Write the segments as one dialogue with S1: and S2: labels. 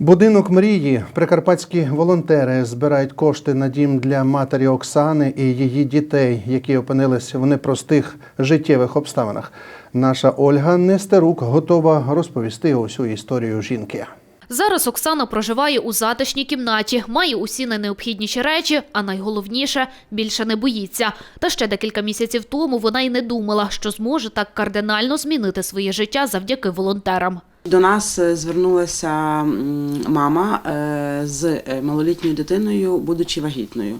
S1: Будинок мрії. Прикарпатські волонтери збирають кошти на дім для матері Оксани і її дітей, які опинились в непростих життєвих обставинах. Наша Ольга Нестерук готова розповісти усю історію жінки.
S2: Зараз Оксана проживає у затишній кімнаті, має усі найнеобхідніші речі, а найголовніше більше не боїться. Та ще декілька місяців тому вона й не думала, що зможе так кардинально змінити своє життя завдяки волонтерам.
S3: До нас е, звернулася мама е, з е, малолітньою дитиною, будучи вагітною.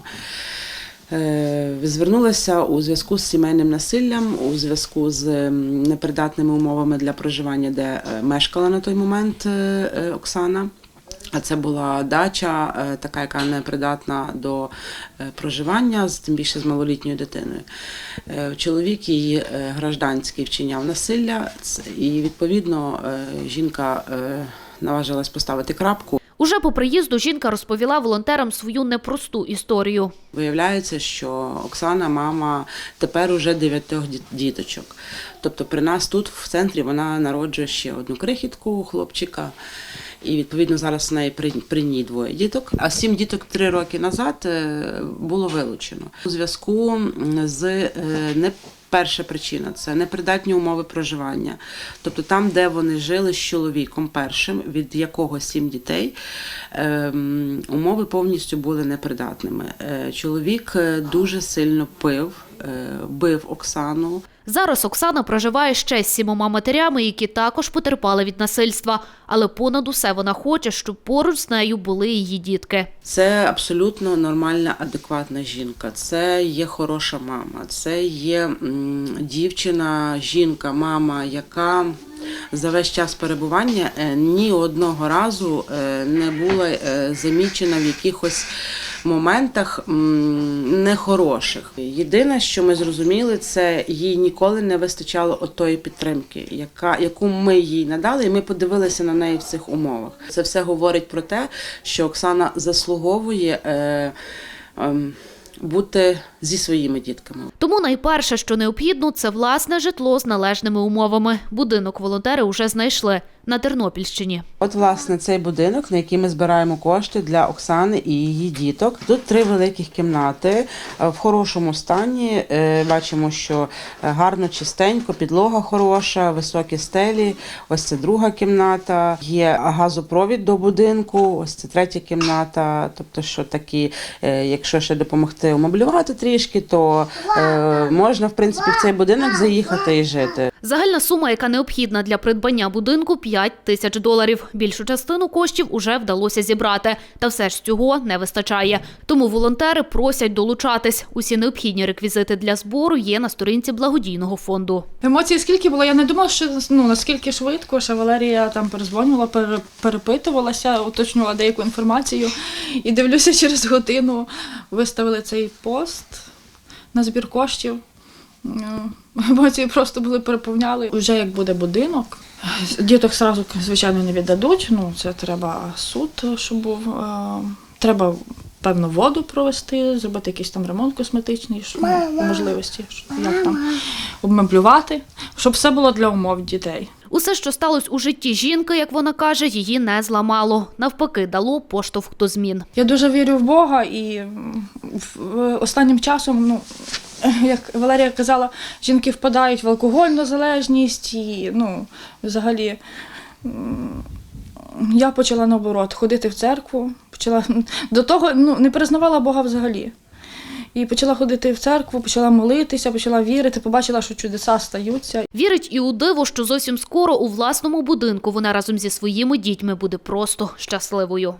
S3: Звернулася у зв'язку з сімейним насиллям, у зв'язку з непридатними умовами для проживання, де мешкала на той момент Оксана. Це була дача, е, така, яка не придатна до е, проживання, тим більше з малолітньою дитиною. Е, Чоловік її гражданський вчиняв насилля, і відповідно жінка наважилась поставити крапку.
S2: Уже по приїзду жінка розповіла волонтерам свою непросту історію.
S3: Виявляється, що Оксана мама тепер уже дев'ятьох діточок. Тобто при нас тут в центрі вона народжує ще одну крихітку хлопчика. І відповідно зараз в неї при, ній двоє діток. А сім діток три роки назад е, було вилучено у зв'язку з е, не перша причина це непридатні умови проживання. Тобто там, де вони жили з чоловіком першим, від якого сім дітей, ем, умови повністю були непридатними. Е, Чоловік е, дуже сильно пив, е, бив Оксану.
S2: Зараз Оксана проживає ще з сімома матерями, які також потерпали від насильства. Але понад усе вона хоче, щоб поруч з нею були її дітки.
S3: Це абсолютно нормальна, адекватна жінка. Це є хороша мама. Це є дівчина, жінка, мама, яка за весь час перебування е, ні одного разу е, не була е, замічена в якихось моментах нехороших. Єдине, що ми зрозуміли, це їй ніколи не вистачало отої підтримки, яка, яку ми їй надали, і ми подивилися на неї в цих умовах. Це все говорить про те, що Оксана заслуговує. Ем, бути зі своїми дітками.
S2: Тому найперше, що необхідно, це власне житло з належними умовами. Будинок волонтери вже знайшли на Тернопільщині.
S3: От, власне, цей будинок, на який ми збираємо кошти для Оксани і її діток. Тут три великих кімнати е, в хорошому стані. Е, Бачимо, що е, гарно, чистенько, підлога хороша, високі стелі. Ось це друга кімната. Є газопровід до будинку. Ось це третя кімната. Тобто, що такі, якщо ще допомогти умоблювати трішки, то е, можна в принципі в цей будинок заїхати і жити.
S2: Загальна сума, яка необхідна для придбання будинку, 5 тисяч доларів. Більшу частину коштів уже вдалося зібрати. Та все ж цього не вистачає. Тому волонтери просять долучатись. Усі необхідні реквізити для збору є на сторінці благодійного фонду.
S4: Емоцій скільки було, я не думала, що ну наскільки швидко, що Валерія там перезвонювала, пере, перепитувалася, уточнювала деяку інформацію. І дивлюся, через годину виставили цей пост на збір коштів. Ну, Емоції просто були переповняли. Уже як буде будинок, діток зразу, звичайно, не віддадуть. Ну, це треба суд, щоб був. е, Треба певно воду провести, зробити якийсь там ремонт косметичний, щоб ну, по можливості, щоб як там обмеблювати, щоб все було для умов дітей.
S2: Усе, що сталося у житті жінки, як вона каже, її не зламало. Навпаки, дало поштовх до змін.
S4: Я дуже вірю в Бога і в- останнім часом, ну як Валерія казала, жінки впадають в алкогольну залежність і ну, взагалі. Я почала наоборот ходити в церкву, почала до того ну, не признавала Бога взагалі. І почала ходити в церкву, почала молитися, почала вірити, побачила, що чудеса стаються.
S2: Вірить і у диво, що зовсім скоро у власному будинку вона разом зі своїми дітьми буде просто щасливою.